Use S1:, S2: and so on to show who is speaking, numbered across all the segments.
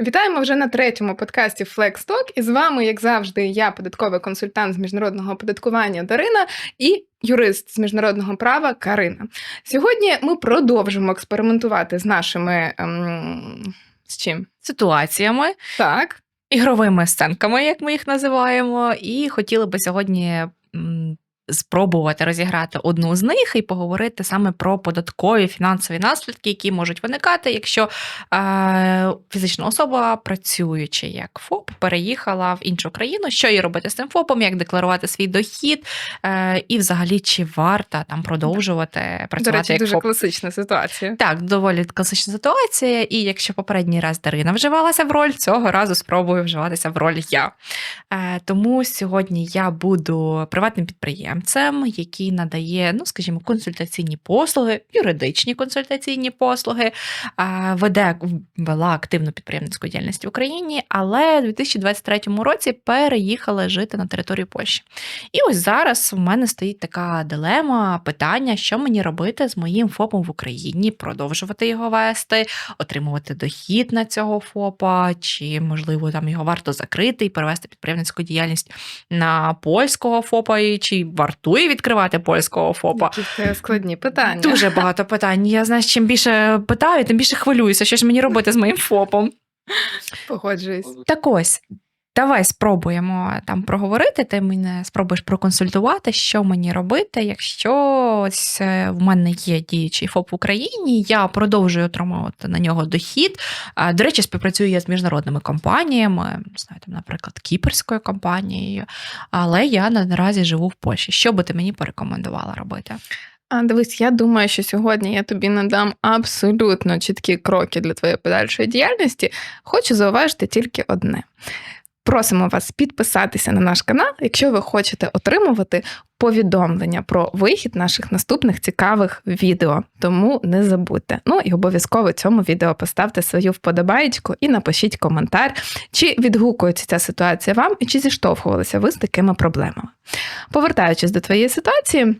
S1: Вітаємо вже на третьому подкасті Flex Talk. І з вами, як завжди, я, податковий консультант з міжнародного оподаткування Дарина і юрист з міжнародного права Карина. Сьогодні ми продовжимо експериментувати з нашими ем, з чим?
S2: ситуаціями,
S1: Так.
S2: ігровими сценками, як ми їх називаємо, і хотіли би сьогодні спробувати розіграти одну з них і поговорити саме про податкові фінансові наслідки, які можуть виникати, якщо е, фізична особа, працюючи як ФОП, переїхала в іншу країну. Що їй робити з цим ФОПом, як декларувати свій дохід, е, і взагалі чи варто там продовжувати
S1: До
S2: працювати
S1: речі,
S2: як
S1: дуже
S2: ФОП.
S1: класична ситуація.
S2: Так, доволі класична ситуація. І якщо попередній раз Дарина вживалася в роль, цього разу спробую вживатися в роль я. Е, тому сьогодні я буду приватним підприємцем, який надає, ну скажімо, консультаційні послуги, юридичні консультаційні послуги, веде вела активну підприємницьку діяльність в Україні, але у 2023 році переїхала жити на територію Польщі. І ось зараз у мене стоїть така дилема, питання, що мені робити з моїм ФОПом в Україні, продовжувати його вести, отримувати дохід на цього ФОПа, чи можливо там його варто закрити і перевести підприємницьку діяльність на польського ФОПа, чи вартує відкривати польського ФОПа.
S1: Це складні питання.
S2: Дуже багато питань. Я знаєш, чим більше питаю, тим більше хвилююся, що ж мені робити з моїм ФОПом.
S1: погоджуюсь.
S2: Так ось. Давай спробуємо там проговорити. Ти мене спробуєш проконсультувати, що мені робити, якщо ось е, в мене є діючий ФОП в Україні, я продовжую отримувати на нього дохід. До речі, співпрацюю я з міжнародними компаніями, знаю, там, наприклад, кіперською компанією, але я наразі живу в Польщі. Що би ти мені порекомендувала робити?
S1: А дивись, я думаю, що сьогодні я тобі надам абсолютно чіткі кроки для твоєї подальшої діяльності. Хочу зауважити тільки одне. Просимо вас підписатися на наш канал, якщо ви хочете отримувати повідомлення про вихід наших наступних цікавих відео. Тому не забудьте. Ну і обов'язково цьому відео поставте свою вподобаєчку і напишіть коментар, чи відгукується ця ситуація вам, і чи зіштовхувалися ви з такими проблемами. Повертаючись до твоєї ситуації.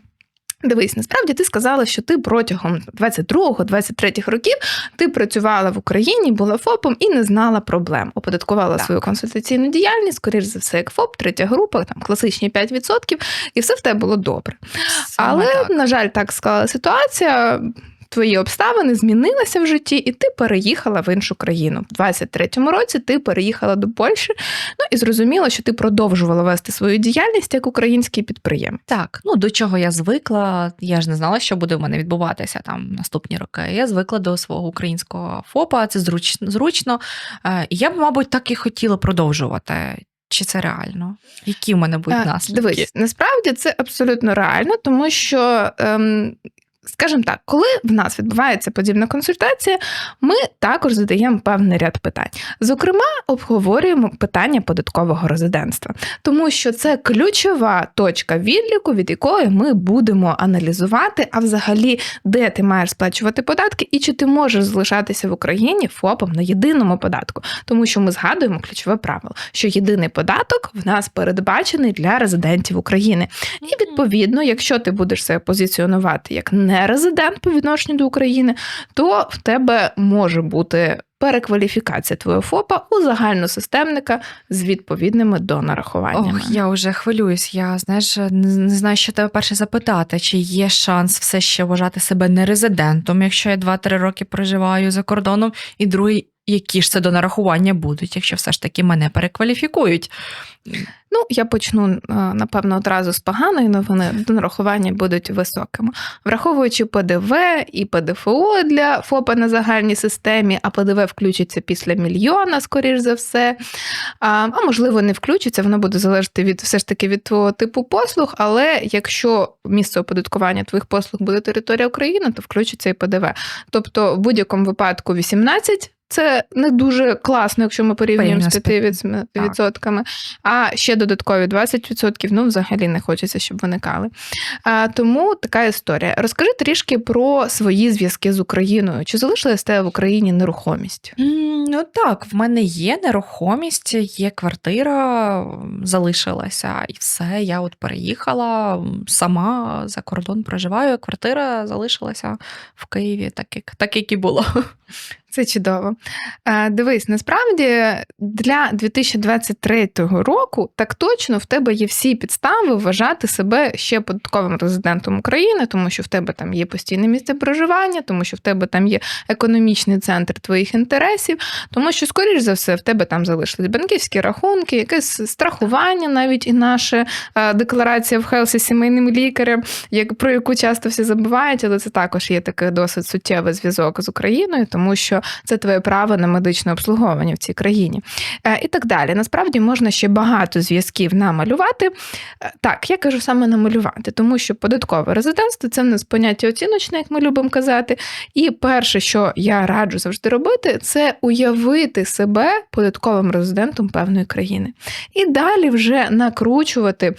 S1: Дивись, насправді ти сказала, що ти протягом 22-23 років ти працювала в Україні, була ФОПом і не знала проблем. Оподаткувала
S2: Так.
S1: свою консультаційну діяльність, скоріш за все, як ФОП, третя група, там класичні 5%, і все в тебе було добре.
S2: Саме
S1: Але,
S2: так.
S1: на жаль, так склала ситуація. Твої обставини змінилися в житті, і ти переїхала в іншу країну. В 23-му році ти переїхала до Польщі. Ну і зрозуміло, що ти продовжувала вести свою діяльність як український підприємець.
S2: Так, ну до чого я звикла, я ж не знала, що буде в мене відбуватися там наступні роки. Я звикла до свого українського ФОПа, це зручно. зручно. Е, Я б, мабуть, так і хотіла продовжувати. Чи це реально? Які в мене будуть
S1: Е,
S2: наслідки?
S1: Дивись, насправді це абсолютно реально, тому що. Ем, Скажімо так, коли в нас відбувається подібна консультація, ми також задаємо певний ряд питань. Зокрема, обговорюємо питання податкового резидентства, тому що це ключова точка відліку, від якої ми будемо аналізувати, а взагалі, де ти маєш сплачувати податки, і чи ти можеш залишатися в Україні ФОПом на єдиному податку, тому що ми згадуємо ключове правило, що єдиний податок в нас передбачений для резидентів України. І відповідно, якщо ти будеш себе позиціонувати як не резидент по відношенню до України, то в тебе може бути перекваліфікація твого ФОПа у загальносистемника з відповідними до нарахування.
S2: Ох, я вже хвилююсь. Я знаєш, не, не знаю, що тебе перше запитати, чи є шанс все ще вважати себе нерезидентом, якщо я 2-3 роки проживаю за кордоном, і другий, які ж це до нарахування будуть, якщо все ж таки мене перекваліфікують.
S1: Ну, я почну е, напевно одразу з поганої новини. До нарахування будуть високими, враховуючи ПДВ і ПДФО для ФОПа на загальній системі, а ПДВ включиться після мільйона, скоріш за все. А, можливо, не включиться, воно буде залежати від все ж таки від твого типу послуг. Але якщо місце оподаткування твоїх послуг буде територія України, то включиться і ПДВ. Тобто, в будь-якому випадку 18 це не дуже класно, якщо ми порівнюємо з 5%. відсотками. А ще додаткові 20%, ну взагалі не хочеться, щоб виникали. А, тому така історія. Розкажи трішки про свої зв'язки з Україною. Чи залишилась тебе в Україні нерухомість?
S2: Ну так, в мене є нерухомість, є квартира, залишилася, і все. Я от переїхала сама за кордон проживаю. Квартира залишилася в Києві, так як, так як і було.
S1: Це чудово. Е, Дивись, насправді для 2023 року так точно в тебе є всі підстави вважати себе ще податковим резидентом України, тому що в тебе там є постійне місце проживання, тому що в тебе там є економічний центр твоїх інтересів, тому що, скоріш за все, в тебе там залишились банківські рахунки, якесь страхування, навіть і наша е, декларація в Хелсі сімейним лікарем, як про яку часто всі забувають, але це також є такий досить суттєвий зв'язок з Україною, тому що це твоє право на медичне обслуговування в цій країні. Е, І так далі. Насправді можна ще багато зв'язків намалювати. Е, Так, я кажу саме намалювати, тому що податкове резидентство це в нас поняття оціночне, як ми любимо казати. І перше, що я раджу завжди робити, це уявити себе податковим резидентом певної країни. І далі вже накручувати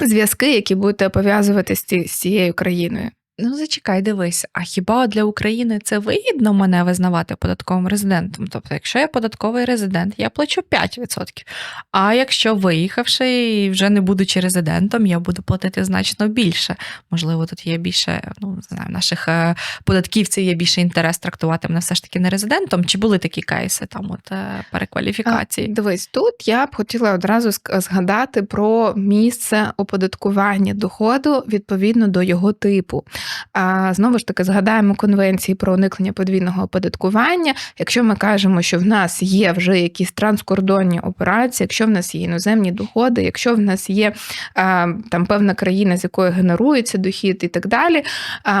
S1: зв'язки, які будете пов'язувати з цією країною.
S2: Ну, зачекай, дивись, а хіба для України це вигідно мене визнавати податковим резидентом? Тобто, якщо я податковий резидент, я плачу 5%. А якщо виїхавши і вже не будучи резидентом, я буду платити значно більше. Можливо, тут є більше, ну не знаю, наших е, податківців є більше інтерес трактувати мене все ж таки не резидентом. Чи були такі кейси там от е, перекваліфікації?
S1: А, Дивись, тут я б хотіла одразу згадати про місце оподаткування доходу відповідно до його типу. А знову ж таки згадаємо конвенції про уникнення подвійного оподаткування. Якщо ми кажемо, що в нас є вже якісь транскордонні операції, якщо в нас є іноземні доходи, якщо в нас є там певна країна, з якої генерується дохід і так далі.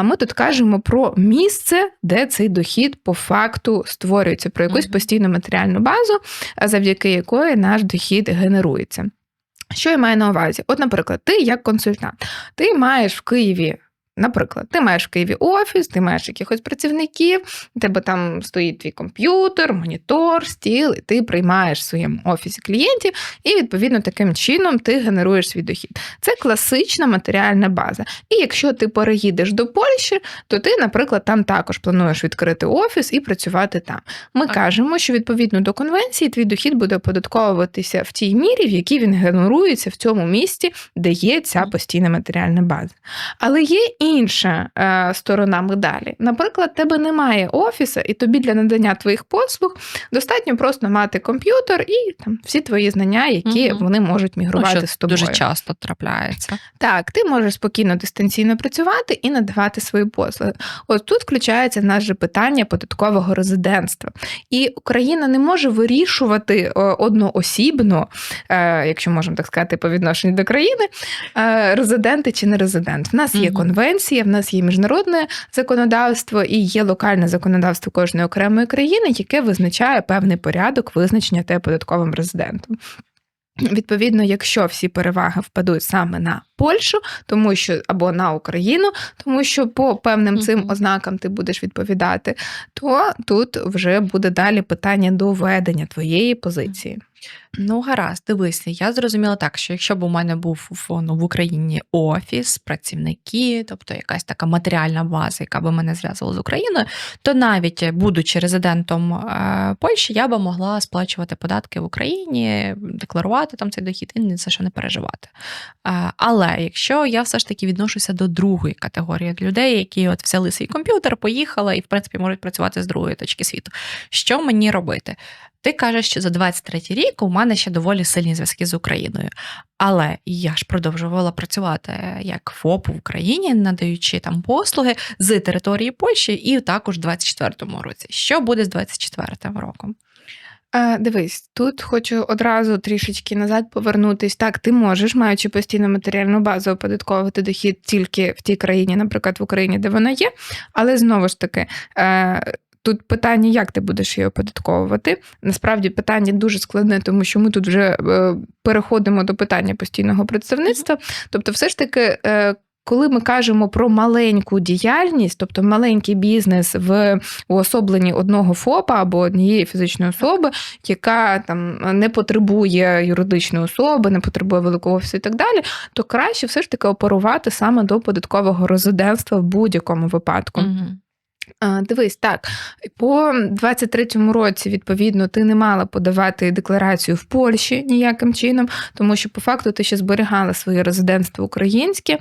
S1: Ми тут кажемо про місце, де цей дохід по факту створюється, про якусь постійну матеріальну базу, завдяки якої наш дохід генерується. Що я маю на увазі? От, наприклад, ти як консультант, ти маєш в Києві. Наприклад, ти маєш в Києві офіс, ти маєш якихось працівників, у тебе там стоїть твій комп'ютер, монітор, стіл, і ти приймаєш в своєму офісі клієнтів, і відповідно таким чином ти генеруєш свій дохід. Це класична матеріальна база. І якщо ти переїдеш до Польщі, то ти, наприклад, там також плануєш відкрити офіс і працювати там. Ми кажемо, що відповідно до конвенції твій дохід буде оподатковуватися в тій мірі, в якій він генерується в цьому місті, де є ця постійна матеріальна база. Але є інша е, сторона медалі. Наприклад, тебе немає офісу, і тобі для надання твоїх послуг достатньо просто мати комп'ютер і там всі твої знання, які
S2: Мгм.
S1: вони можуть
S2: Ну,
S1: мігрувати
S2: що
S1: з тобою.
S2: дуже часто трапляється.
S1: Так, ти можеш спокійно дистанційно працювати і надавати свої послуги. От тут включається же питання податкового резидентства. І Україна не може вирішувати е, одноосібно, е, якщо можемо так сказати, по відношенню до країни, е, резиденти чи не резидент. В нас є
S2: Мгм.
S1: Конвенція, в нас є міжнародне законодавство і є локальне законодавство кожної окремої країни, яке визначає певний порядок визначення тебе податковим резидентом. Відповідно, якщо всі переваги впадуть саме на Польщу, тому що або на Україну, тому що по певним цим ознакам ти будеш відповідати, то тут вже буде далі питання доведення твоєї позиції.
S2: Ну, гаразд, дивися, я зрозуміла так, що якщо б у мене був ну, в Україні офіс, працівники, тобто якась така матеріальна база, яка би мене зв'язувала з Україною, то навіть будучи резидентом е, Польщі, я би могла сплачувати податки в Україні, декларувати там цей дохід і ні за що не переживати. Е, але якщо я все ж таки відношуся до другої категорії людей, які от взяли свій комп'ютер, поїхали і в принципі можуть працювати з другої точки світу, що мені робити? Ти кажеш, що за 23 рік у мене ще доволі сильні зв'язки з Україною. Але я ж продовжувала працювати як ФОП в Україні, надаючи там послуги з території Польщі, і також в 24-му році. Що буде з 24-м роком?
S1: Е, Дивись, тут хочу одразу трішечки назад повернутись. Так, ти можеш, маючи постійну матеріальну базу, оподатковувати дохід тільки в тій країні, наприклад, в Україні, де вона є. Але знову ж таки, е, тут питання, як ти будеш її оподатковувати. Насправді питання дуже складне, тому що ми тут вже е, переходимо до питання постійного представництва. Тобто, все ж таки. е, Коли ми кажемо про маленьку діяльність, тобто маленький бізнес в уособленні одного ФОПа або однієї фізичної особи, яка там не потребує юридичної особи, не потребує великого офісу і так далі, то краще все ж таки оперувати саме до податкового резидентства в будь-якому випадку.
S2: Мгм.
S1: Дивись, так по 23-му році, відповідно, ти не мала подавати декларацію в Польщі ніяким чином, тому що по факту ти ще зберігала своє резидентство українське.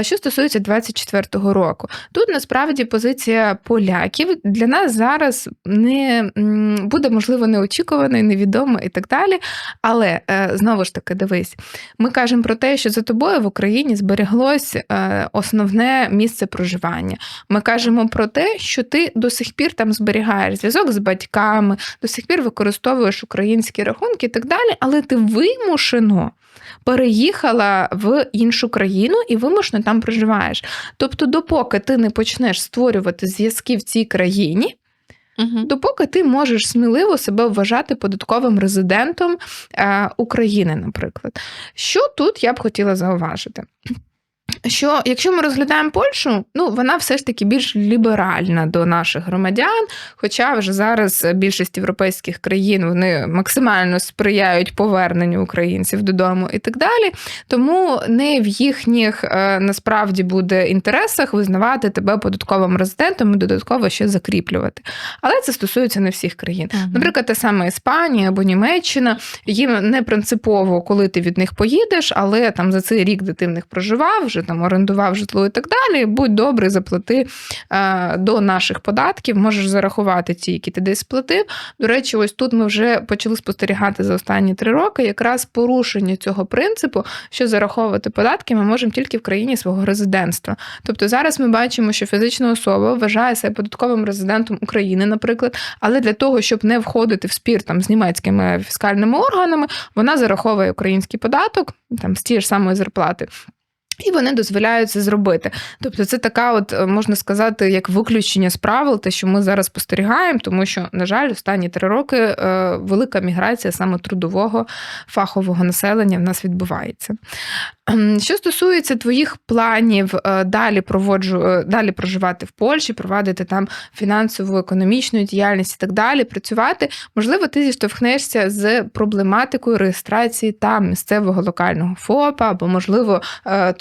S1: Що стосується 24-го року, тут насправді позиція поляків для нас зараз не буде можливо неочікувана, і невідома і так далі. Але е, знову ж таки, дивись, ми кажемо про те, що за тобою в Україні збереглось е, основне місце проживання. Ми кажемо про те, що ти до сих пір там зберігаєш зв'язок з батьками, до сих пір використовуєш українські рахунки і так далі, але ти вимушено. Переїхала в іншу країну і вимушено там проживаєш. Тобто, допоки ти не почнеш створювати зв'язки в цій країні,
S2: Угу.
S1: допоки ти можеш сміливо себе вважати податковим резидентом е, України, наприклад. Що тут я б хотіла зауважити? Що якщо ми розглядаємо Польщу, ну вона все ж таки більш ліберальна до наших громадян. Хоча вже зараз більшість європейських країн вони максимально сприяють поверненню українців додому і так далі. Тому не в їхніх е, насправді буде інтересах визнавати тебе податковим резидентом і додатково ще закріплювати. Але це стосується не всіх країн. Наприклад, та сама Іспанія або Німеччина, їм не принципово, коли ти від них поїдеш, але там за цей рік, де ти в них проживав, вже там орендував житло і так далі. Будь добрий, заплати е, до наших податків, можеш зарахувати ті, які ти десь сплатив. До речі, ось тут ми вже почали спостерігати за останні три роки якраз порушення цього принципу, що зараховувати податки ми можемо тільки в країні свого резидентства. Тобто зараз ми бачимо, що фізична особа вважає себе податковим резидентом України, наприклад, але для того, щоб не входити в спір там з німецькими фіскальними органами, вона зараховує український податок там з тієї ж самої зарплати. І вони дозволяють це зробити. Тобто, це така, от е, можна сказати, як виключення з правил, те, що ми зараз спостерігаємо, тому що, на жаль, останні три роки е, велика міграція саме трудового фахового населення в нас відбувається. Що стосується твоїх планів е, далі проводжу, далі проживати в Польщі, провадити там фінансову, економічну діяльність і так далі, працювати, можливо, ти зіштовхнешся з проблематикою реєстрації там місцевого локального ФОПа, або, можливо,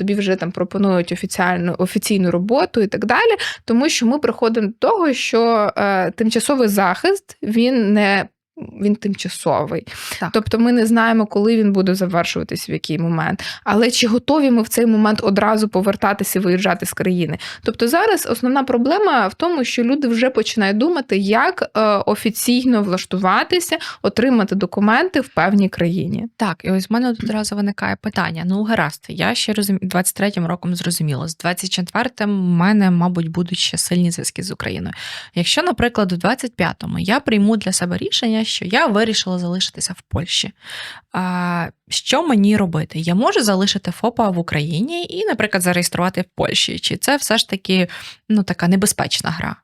S1: тобі вже там пропонують офіціальну офіційну роботу і так далі. Тому що ми приходимо до того, що е, тимчасовий захист він не. Він тимчасовий,
S2: Так.
S1: тобто ми не знаємо, коли він буде завершуватись, в який момент. Але чи готові ми в цей момент одразу повертатися і виїжджати з країни? Тобто зараз основна проблема в тому, що люди вже починають думати, як е, офіційно влаштуватися, отримати документи в певній країні.
S2: Так, і ось в мене одразу виникає питання. Ну, гаразд, я ще розумію, 23-м роком зрозуміло. З 24-м в мене, мабуть, будуть ще сильні зв'язки з Україною. Якщо, наприклад, у 25-му я прийму для себе рішення, що я вирішила залишитися в Польщі. А, що мені робити? Я можу залишити ФОПа в Україні і, наприклад, зареєструвати в Польщі. Чи це все ж таки ну, така небезпечна гра?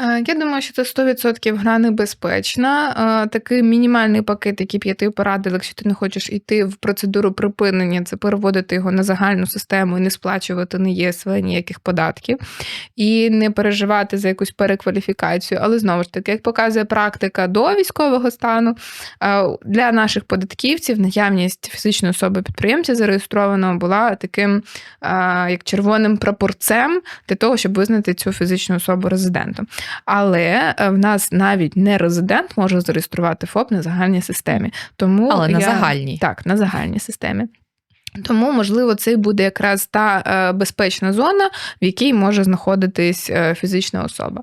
S1: Е, Я думаю, що це 100% гра небезпечна. Е, Такий мінімальний пакет, який тобі порадила, якщо ти не хочеш йти в процедуру припинення, це переводити його на загальну систему і не сплачувати не ЄСВ ніяких податків, і не переживати за якусь перекваліфікацію. Але знову ж таки, як показує практика до військового стану, е, для наших податківців наявність фізичної особи підприємця зареєстрованого була таким як червоним прапорцем для того, щоб визнати цю фізичну особу резидентом. Але е, в нас навіть не резидент може зареєструвати ФОП на загальній системі. Тому
S2: Але на загальній.
S1: Так, на загальній системі. Тому, можливо, це буде якраз та е, безпечна зона, в якій може знаходитись е, фізична особа.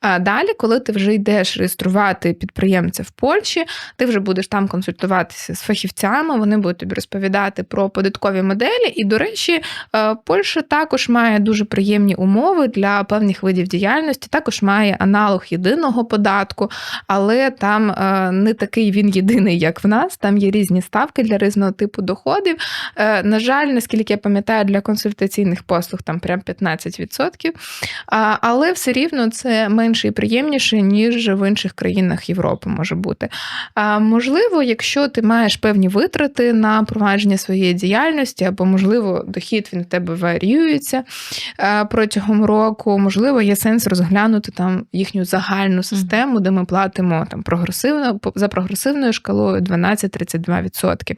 S1: А далі, коли ти вже йдеш реєструвати підприємця в Польщі, ти вже будеш там консультуватися з фахівцями, вони будуть тобі розповідати про податкові моделі. І, до речі, е, Польща також має дуже приємні умови для певних видів діяльності, також має аналог єдиного податку, але там не такий він єдиний, як в нас. Там є різні ставки для різного типу доходів. Е, На жаль, наскільки я пам'ятаю, для консультаційних послуг там прям 15%. Але все рівно це менше і приємніше, ніж в інших країнах Європи може бути. Можливо, якщо ти маєш певні витрати на провадження своєї діяльності, або, можливо, дохід він в тебе варіюється е, протягом року, можливо, є сенс розглянути там їхню загальну систему, де ми платимо там прогресивно за прогресивною шкалою 12-32%.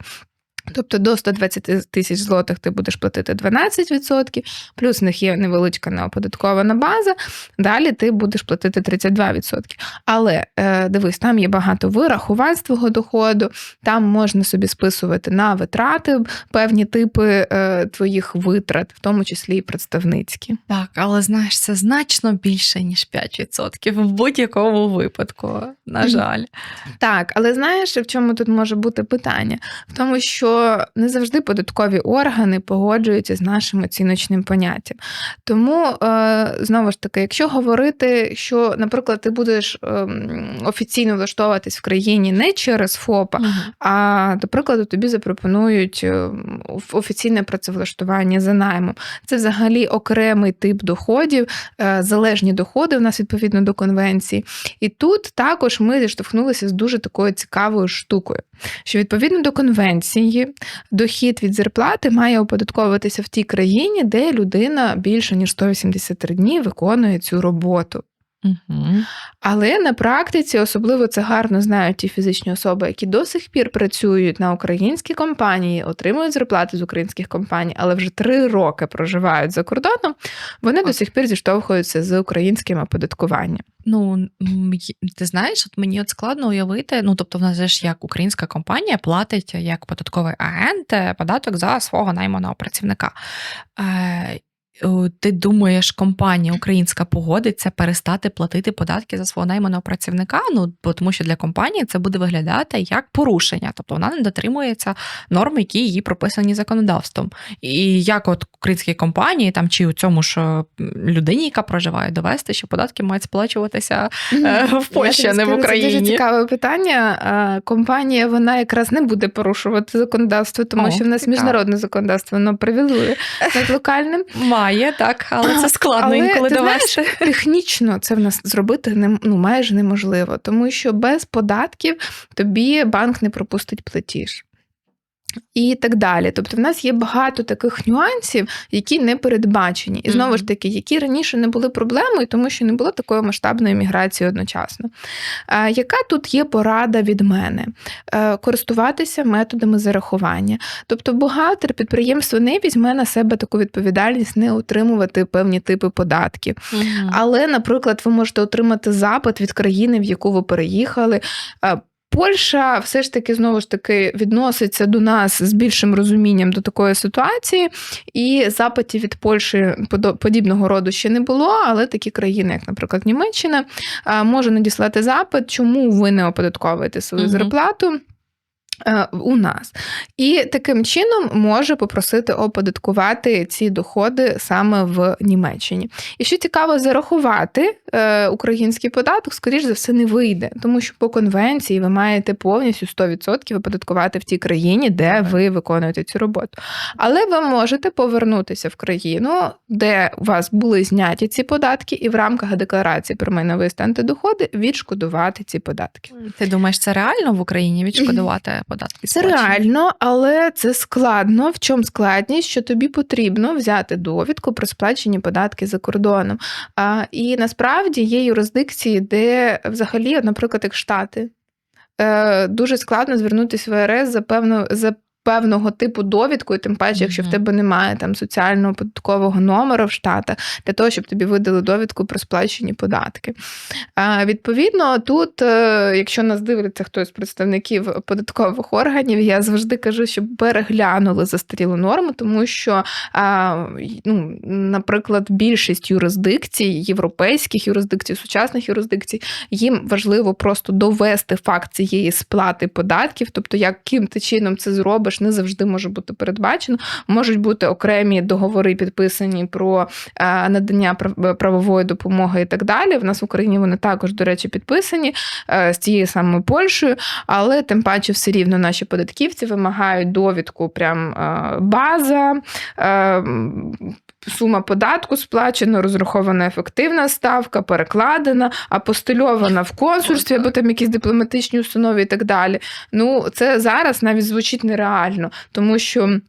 S1: Тобто до 120 тисяч злотих ти будеш платити 12%, плюс в них є невеличка неоподаткована база. Далі ти будеш платити 32%. Але е, дивись, там є багато вирахувань з твого доходу, там можна собі списувати на витрати певні типи е, твоїх витрат, в тому числі і представницькі.
S2: Так, але знаєш, це значно більше, ніж 5% в будь-якому випадку, на жаль.
S1: Так, але знаєш, в чому тут може бути питання? В тому, що не завжди податкові органи погоджуються з нашим оціночним поняттям. Тому, е, знову ж таки, якщо говорити, що, наприклад, ти будеш ем, офіційно влаштовуватись в країні не через ФОПа, а до прикладу, тобі запропонують ем, офіційне працевлаштування за наймом. Це взагалі окремий тип доходів, е, залежні доходи в нас відповідно до конвенції. І тут також ми зіштовхнулися з дуже такою цікавою штукою, що відповідно до конвенції дохід від зарплати має оподатковуватися в тій країні, де людина більше ніж 183 дні виконує цю роботу.
S2: Угу.
S1: Але на практиці особливо це гарно знають ті фізичні особи, які до сих пір працюють на українські компанії, отримують зарплати з українських компаній, але вже три роки проживають за кордоном. Вони до сих пір зіштовхуються з українським оподаткуванням.
S2: Ну, ти знаєш, от мені от складно уявити. Ну, тобто, в нас ж як українська компанія платить як податковий агент е, податок за свого найманого працівника. Е, о, ти думаєш, компанія українська погодиться перестати платити податки за свого найманого працівника? Ну, бо тому що для компанії це буде виглядати як порушення, тобто вона не дотримується норм, які її прописані законодавством. І як от українські компанії, там чи у цьому ж людині, яка проживає, довести, що податки мають сплачуватися Е, в Польщі, а не в
S1: скажу, Це дуже цікаве питання. Е, Компанія вона якраз не буде порушувати законодавство, тому
S2: О,
S1: що в нас
S2: цікаво.
S1: міжнародне законодавство воно привілує над локальним.
S2: Має, так, але це складно
S1: Але,
S2: інколи
S1: ти
S2: довести.
S1: Технічно це в нас зробити не, ну, майже неможливо, тому що без податків тобі банк не пропустить платіж. І так далі. Тобто, в нас є багато таких нюансів, які не передбачені. І знову ж таки, які раніше не були проблемою, тому що не було такої масштабної міграції одночасно. Е, яка тут є порада від мене? Е, користуватися методами зарахування. Тобто, бухгалтер підприємство не візьме на себе таку відповідальність не отримувати певні типи податків. Але, наприклад, ви можете отримати запит від країни, в яку ви переїхали. Польща все ж таки знову ж таки відноситься до нас з більшим розумінням до такої ситуації, і запитів від Польщі подібного роду ще не було. Але такі країни, як, наприклад, Німеччина, може надіслати запит, чому ви не оподатковуєте свою зарплату. Е, У нас і таким чином може попросити оподаткувати ці доходи саме в Німеччині. І що цікаво, зарахувати е, український податок, скоріш за все, не вийде, тому що по конвенції ви маєте повністю 100% оподаткувати в тій країні, де ви виконуєте цю роботу. Але ви можете повернутися в країну, де у вас були зняті ці податки, і в рамках декларації про майновий стан та доходи відшкодувати ці податки.
S2: Ти думаєш, це реально в Україні відшкодувати податки?
S1: Це
S2: сплачені?
S1: реально, але це складно. В чому складність, що тобі потрібно взяти довідку про сплачені податки за кордоном. А, і насправді є юрисдикції, де взагалі, наприклад, як Штати, е, дуже складно звернутися в РС за певно за. Певного типу довідку, і тим паче, якщо в тебе немає там соціального податкового номера в Штатах, для того, щоб тобі видали довідку про сплачені податки. А, відповідно, тут, е, якщо нас дивиться хтось з представників податкових органів, я завжди кажу, щоб переглянули застарілу норму, тому що, а, ну, наприклад, більшість юрисдикцій, європейських юрисдикцій, сучасних юрисдикцій, їм важливо просто довести факт цієї сплати податків, тобто яким ти чином це зробиш, не завжди може бути передбачено. Можуть бути окремі договори підписані про е, надання прав- правової допомоги і так далі. В нас в Україні вони також, до речі, підписані е, з тією самою Польщею, але тим паче все рівно наші податківці вимагають довідку, прям е, база. Сума податку сплачена, розрахована ефективна ставка, перекладена, апостильована в консульстві або там якісь дипломатичні установи і так далі. Ну, це зараз навіть звучить нереально, тому що.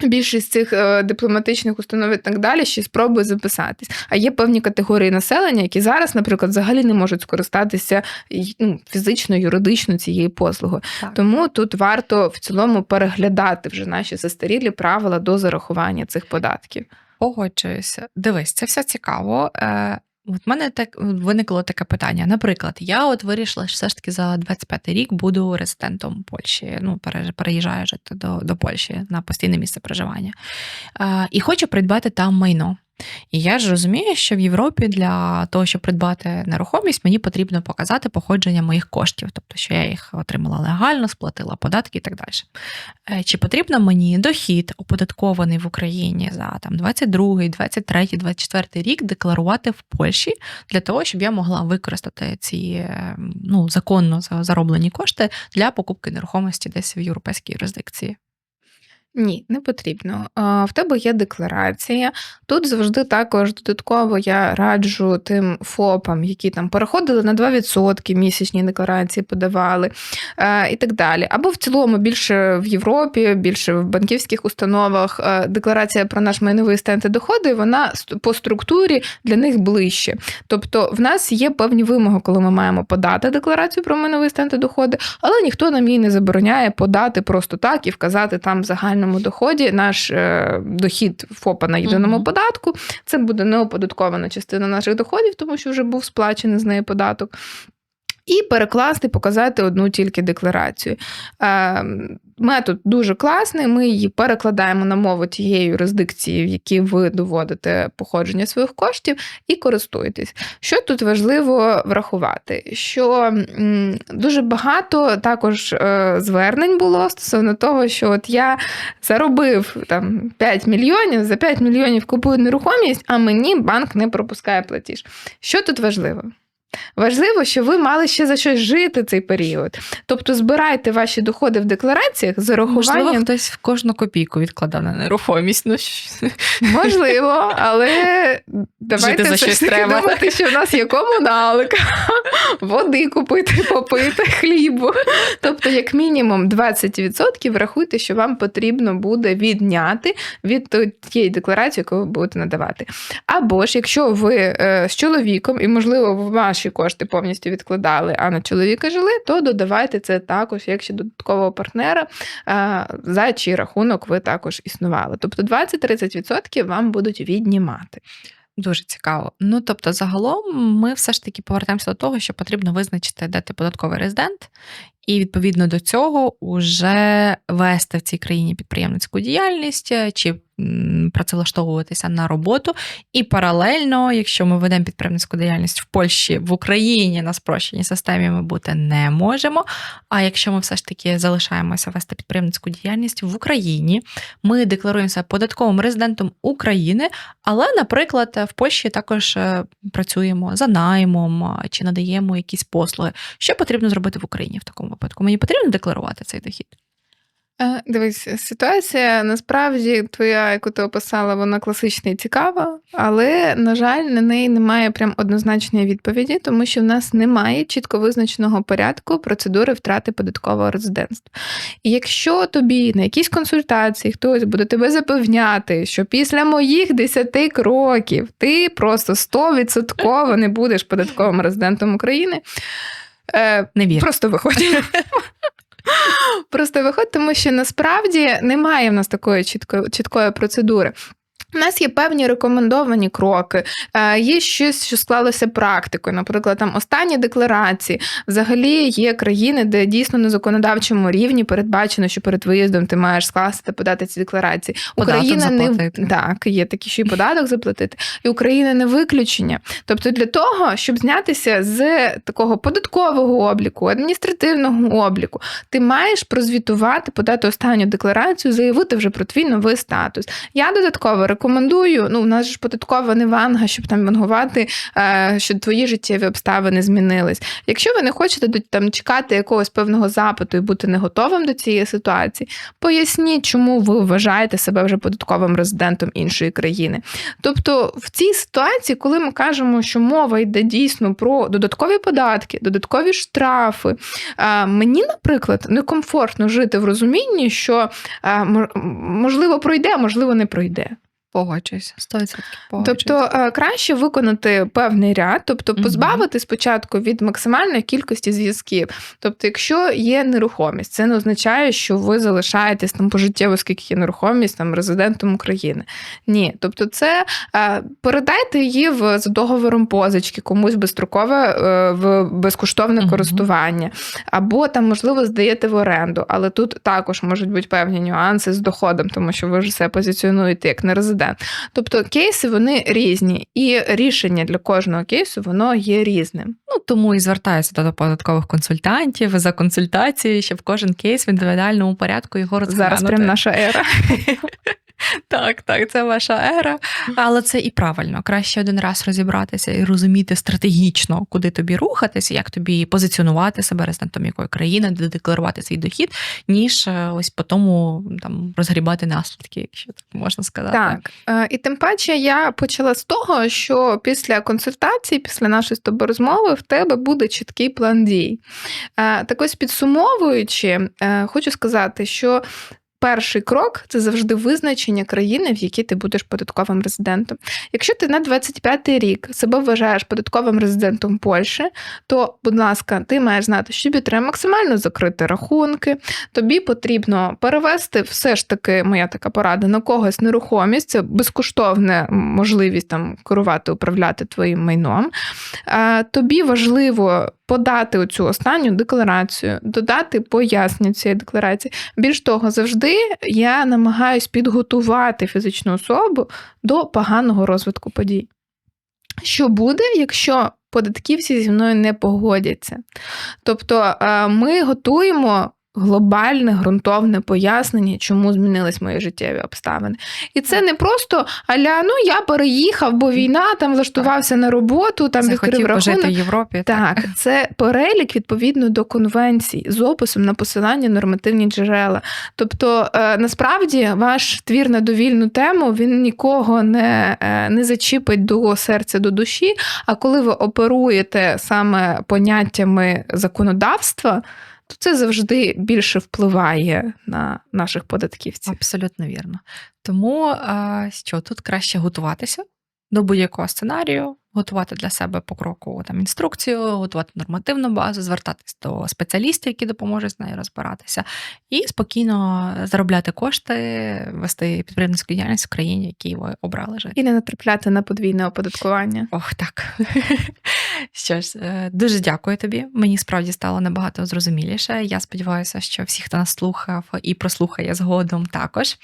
S1: Більшість цих е, дипломатичних установ і так далі ще спробує записатись. А є певні категорії населення, які зараз, наприклад, взагалі не можуть скористатися ну, фізично, юридично цією послугою.
S2: Так.
S1: Тому тут варто в цілому переглядати вже наші застарілі правила до зарахування цих податків.
S2: Погоджуюся. Дивись, це все цікаво. Е, От мене так виникло таке питання. Наприклад, я от вирішила, що все ж таки за 25 рік буду резидентом Польщі. Ну, пере- переїжджаю жити до, до Польщі на постійне місце проживання. Е, і хочу придбати там майно. І я ж розумію, що в Європі для того, щоб придбати нерухомість, мені потрібно показати походження моїх коштів, тобто, що я їх отримала легально, сплатила податки і так далі. Е, Чи потрібно мені дохід, оподаткований в Україні за там 22, 23, 24 рік, декларувати в Польщі для того, щоб я могла використати ці е, ну, законно зароблені кошти для покупки нерухомості десь в європейській юрисдикції?
S1: Ні, не потрібно. В тебе є декларація. Тут завжди також додатково я раджу тим ФОПам, які там переходили на 2% місячні декларації, подавали е, і так далі. Або в цілому більше в Європі, більше в банківських установах е, декларація про наш майновий стан та доходи, вона по структурі для них ближче. Тобто в нас є певні вимоги, коли ми маємо подати декларацію про майновий стан та доходи, але ніхто нам її не забороняє подати просто так і вказати там в загальному доході наш е, дохід ФОПа на єдиному
S2: Мгм.
S1: податку. Це буде неоподаткована частина наших доходів, тому що вже був сплачений з неї податок. І перекласти, показати одну тільки декларацію. Е, метод дуже класний. Ми її перекладаємо на мову тієї юрисдикції, в якій ви доводите походження своїх коштів, і користуєтесь. Що тут важливо врахувати? Що дуже багато також е, звернень було стосовно того, що от я заробив там 5 мільйонів, за 5 мільйонів купую нерухомість, а мені банк не пропускає платіж. Що тут важливо? Важливо, що ви мали ще за щось жити цей період. Тобто збирайте ваші доходи в деклараціях з
S2: Можливо, хтось в кожну копійку відкладав на нерухомість. Ну,
S1: Можливо, але давайте
S2: за щось треба.
S1: думати, що в нас є комуналка, води купити, попити, хлібу. Тобто, як мінімум 20% рахуйте, що вам потрібно буде відняти від тієї декларації, яку ви будете надавати. Або ж, якщо ви е, з чоловіком, і, можливо, ви ваші кошти повністю відкладали, а на чоловіка жили, то додавайте це також, як ще додаткового партнера, е, за чий рахунок ви також існували. Тобто 20-30% вам будуть віднімати.
S2: Дуже цікаво. Ну тобто, загалом, ми все ж таки повертаємося до того, що потрібно визначити, де ти податковий резидент, і відповідно до цього уже вести в цій країні підприємницьку діяльність чи працевлаштовуватися на роботу. І паралельно, якщо ми ведемо підприємницьку діяльність в Польщі, в Україні на спрощеній системі ми бути не можемо. А якщо ми все ж таки залишаємося вести підприємницьку діяльність в Україні, ми декларуємося податковим резидентом України, але, наприклад, в Польщі також е, працюємо за наймом чи надаємо якісь послуги. Що потрібно зробити в Україні в такому випадку? Мені потрібно декларувати цей дохід?
S1: Е, Дивись, ситуація насправді твоя, яку ти описала, вона класична і цікава, але, на жаль, на неї немає прям однозначної відповіді, тому що в нас немає чітко визначеного порядку процедури втрати податкового резидентства. І якщо тобі на якійсь консультації хтось буде тебе запевняти, що після моїх 10 кроків ти просто 100% не будеш податковим резидентом України. е,
S2: Не вірю.
S1: Просто виходь. Просто виходить, тому що насправді немає в нас такої чіткої, чіткої процедури. У нас є певні рекомендовані кроки, е, є щось, що склалося практикою. Наприклад, там останні декларації. Взагалі є країни, де дійсно на законодавчому рівні передбачено, що перед виїздом ти маєш скласти та подати ці декларації.
S2: Податок
S1: Україна не так, є такі, що і податок заплатити, і Україна не виключення. Тобто, для того, щоб знятися з такого податкового обліку, адміністративного обліку, ти маєш прозвітувати, подати останню декларацію, заявити вже про твій новий статус. Я додатково рекомендую рекомендую. Ну, у нас ж податкова не ванга, щоб там вангувати, е, що твої життєві обставини змінились. Якщо ви не хочете там чекати якогось певного запиту і бути не готовим до цієї ситуації, поясніть, чому ви вважаєте себе вже податковим резидентом іншої країни. Тобто, в цій ситуації, коли ми кажемо, що мова йде дійсно про додаткові податки, додаткові штрафи, е, мені, наприклад, некомфортно жити в розумінні, що е, можливо пройде, можливо не пройде.
S2: Погоджуюся, 100% погоджуюся.
S1: Тобто е, краще виконати певний ряд, тобто позбавити спочатку від максимальної кількості зв'язків. Тобто, якщо є нерухомість, це не означає, що ви залишаєтесь там пожиттєво, скільки є нерухомість там резидентом України. Ні, тобто, це е, передайте її в за договором позички, комусь безстрокове е, в безкоштовне
S2: Мгм.
S1: користування, або там, можливо, здаєте в оренду, але тут також можуть бути певні нюанси з доходом, тому що ви ж все позиціонуєте як не резидент. Тобто кейси вони різні, і рішення для кожного кейсу воно є різним.
S2: Ну, тому і звертаюся до податкових консультантів за консультацією, щоб кожен кейс в індивідуальному порядку його розглянути.
S1: Зараз прям наша ера.
S2: Так, так, це ваша ера. Але це і правильно. Краще один раз розібратися і розуміти стратегічно, куди тобі рухатися, як тобі позиціонувати себе резидентом якої країни, де декларувати свій дохід, ніж е, ось по тому там розгрібати наслідки, якщо так можна сказати.
S1: Так, Е, і тим паче я почала з того, що після консультації, після нашої з тобою розмови, в тебе буде чіткий план дій. Е, Так ось підсумовуючи, хочу сказати, що. Перший крок це завжди визначення країни, в якій ти будеш податковим резидентом. Якщо ти на 25-й рік себе вважаєш податковим резидентом Польщі, то, будь ласка, ти маєш знати, що тобі треба максимально закрити рахунки. Тобі потрібно перевести все ж таки, моя така порада, на когось нерухомість. Це безкоштовна можливість там керувати, управляти твоїм майном. Тобі важливо подати оцю останню декларацію, додати пояснення цієї декларації. Більш того, завжди я намагаюсь підготувати фізичну особу до поганого розвитку подій. Що буде, якщо податківці зі мною не погодяться? Тобто е, ми готуємо глобальне ґрунтовне пояснення, чому змінились мої життєві обставини. І це не просто аля, ну я переїхав, бо війна там влаштувався на роботу, там відкрив рахунок.
S2: в Європі.
S1: Так, це перелік відповідно до конвенцій з описом на посилання нормативні джерела. Тобто, е, насправді, ваш твір на довільну тему він нікого не, е, не зачіпить до серця, до душі. А коли ви оперуєте саме поняттями законодавства, то це завжди більше впливає на наших податківців.
S2: Абсолютно вірно. Тому що тут краще готуватися до будь-якого сценарію, готувати для себе по кроку там інструкцію, готувати нормативну базу, звертатись до спеціалістів, які допоможуть з нею розбиратися, і спокійно заробляти кошти, вести підприємницьку діяльність в країні, в якій ви обрали жити.
S1: І не натрапляти на подвійне оподаткування.
S2: Ох, так. Що ж, е, дуже дякую тобі. Мені справді стало набагато зрозуміліше. Я сподіваюся, що всі, хто нас слухав і прослухає згодом, також.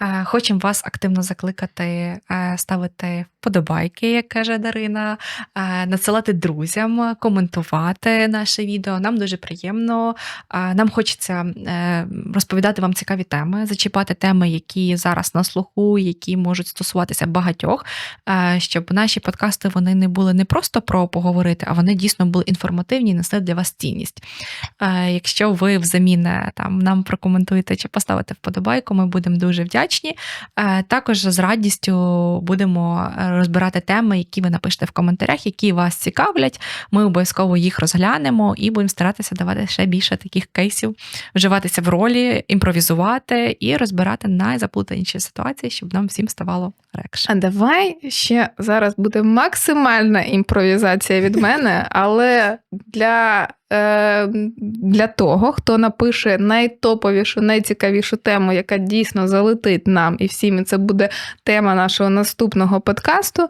S2: Е, Хочемо вас активно закликати, е, ставити вподобайки, як каже Дарина, надсилати друзям, коментувати наше відео. Нам дуже приємно. Нам хочеться розповідати вам цікаві теми, зачіпати теми, які зараз на слуху, які можуть стосуватися багатьох щоб наші подкасти вони не були не просто про поговорити, а вони дійсно були інформативні і несли для вас цінність. Е, Якщо ви взамін е, там нам прокоментуєте чи поставите вподобайку, ми будемо дуже вдячні. Е, Також з радістю будемо розбирати теми, які ви напишете в коментарях, які вас цікавлять. Ми обов'язково їх розглянемо і будемо старатися давати ще більше таких кейсів, вживатися в ролі, імпровізувати і розбирати найзаплутаніші ситуації, щоб нам всім ставало легше.
S1: А давай ще зараз буде максимальна імпровізація від мене, але для, е, для того, хто напише найтоповішу, найцікавішу тему, яка дійсно залетить нам і всім, і це буде тема нашого наступного подкасту.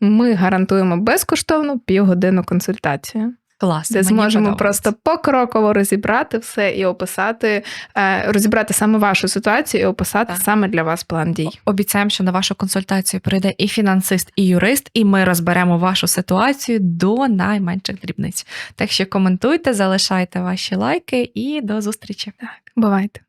S1: Ми гарантуємо безкоштовну півгодинну консультацію,
S2: Клас.
S1: де
S2: мені
S1: зможемо
S2: подобається.
S1: просто покроково розібрати все і описати, е, розібрати саме вашу ситуацію і описати
S2: Так.
S1: саме для вас план дій.
S2: Обіцяємо, що на вашу консультацію прийде і фінансист, і юрист, і ми розберемо вашу ситуацію до найменших дрібниць. Так що коментуйте, залишайте ваші лайки і до зустрічі.
S1: Бувайте!